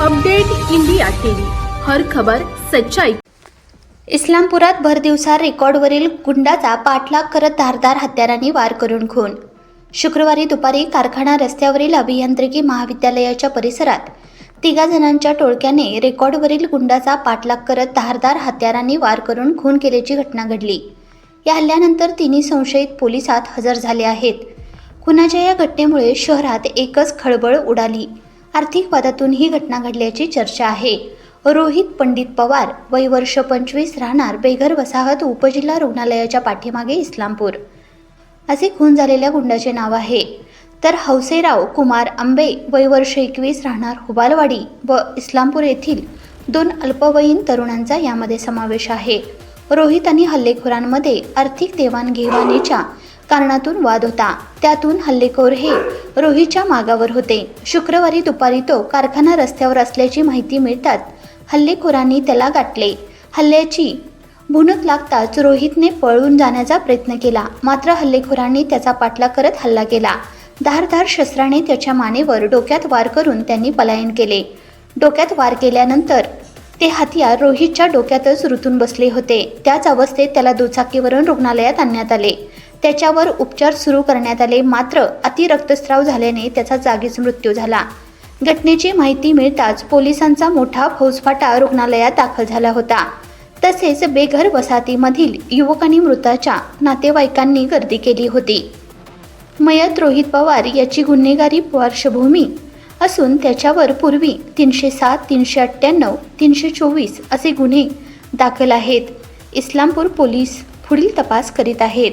Update India TV. हर खबर सच्चाई. इस्लामपुरात भरदिवसा रेकॉर्डवरील गुंडाचा पाठलाग करत धारदार हत्यारांनी वार करून खून. शुक्रवारी दुपारी कारखाना रस्त्यावरील अभियांत्रिकी महाविद्यालयाच्या परिसरात तिघा जणांच्या टोळक्याने रेकॉर्डवरील गुंडाचा पाठलाग करत धारदार हत्यारांनी वार करून खून केल्याची घटना घडली. या हल्ल्यानंतर तिन्ही संशयित पोलिसात हजर झाले आहेत. खुनाच्या या घटनेमुळे शहरात एकच खळबळ उडाली. आर्थिक वादातून ही घटना घडल्याची चर्चा आहे. रोहित पंडित पवार वय वर्ष पंचवीस राहणार बेघर वसाहत उपजिल्हा रुग्णालयाच्या पाठीमागे इस्लामपूर. असे खून झालेल्या गुंडाचे नाव आहे. तर हौसेराव कुमार आंबे वय वर्ष एकवीस राहणार हुबालवाडी व इस्लामपूर येथील दोन अल्पवयीन तरुणांचा यामध्ये समावेश आहे. रोहित आणि हल्लेखोरांमध्ये आर्थिक देवाणघेवाणीच्या कारणातून वाद होता. त्यातून हल्लेखोर हे रोहितच्या मागावर होते. शुक्रवारी दुपारी तो कारखाना रस्त्यावर असल्याची माहिती मिळताच हल्लेखोरांनी त्याला गाठले. हल्ल्याची भुणक लागताच रोहितने पळून जाण्याचा प्रयत्न केला. मात्र हल्लेखोरांनी त्याचा पाठला करत हल्ला केला. धारधार शस्त्राने त्याच्या मानेवर डोक्यात वार करून त्यांनी पलायन केले. डोक्यात वार केल्यानंतर ते हतियार रोहितच्या डोक्यातच रुतून बसले होते. त्याच अवस्थेत त्याला दुचाकीवरून रुग्णालयात आणण्यात आले. त्याच्यावर उपचार सुरू करण्यात आले. मात्र अतिरक्तस्राव झाल्याने त्याचा जागीच मृत्यू झाला. घटनेची माहिती मिळताच पोलिसांचा मोठा फौजफाटा रुग्णालयात दाखल झाला होता. तसेच बेघर वसाहतीमधील युवकांनी मृताच्या नातेवाईकांनी गर्दी केली होती. मयत रोहित पवार याची गुन्हेगारी पार्श्वभूमी असून त्याच्यावर पूर्वी तीनशे सात तीनशे अठ्ठ्याण्णव तीनशे चोवीस असे गुन्हे दाखल आहेत. इस्लामपूर पोलीस पुढील तपास करीत आहेत.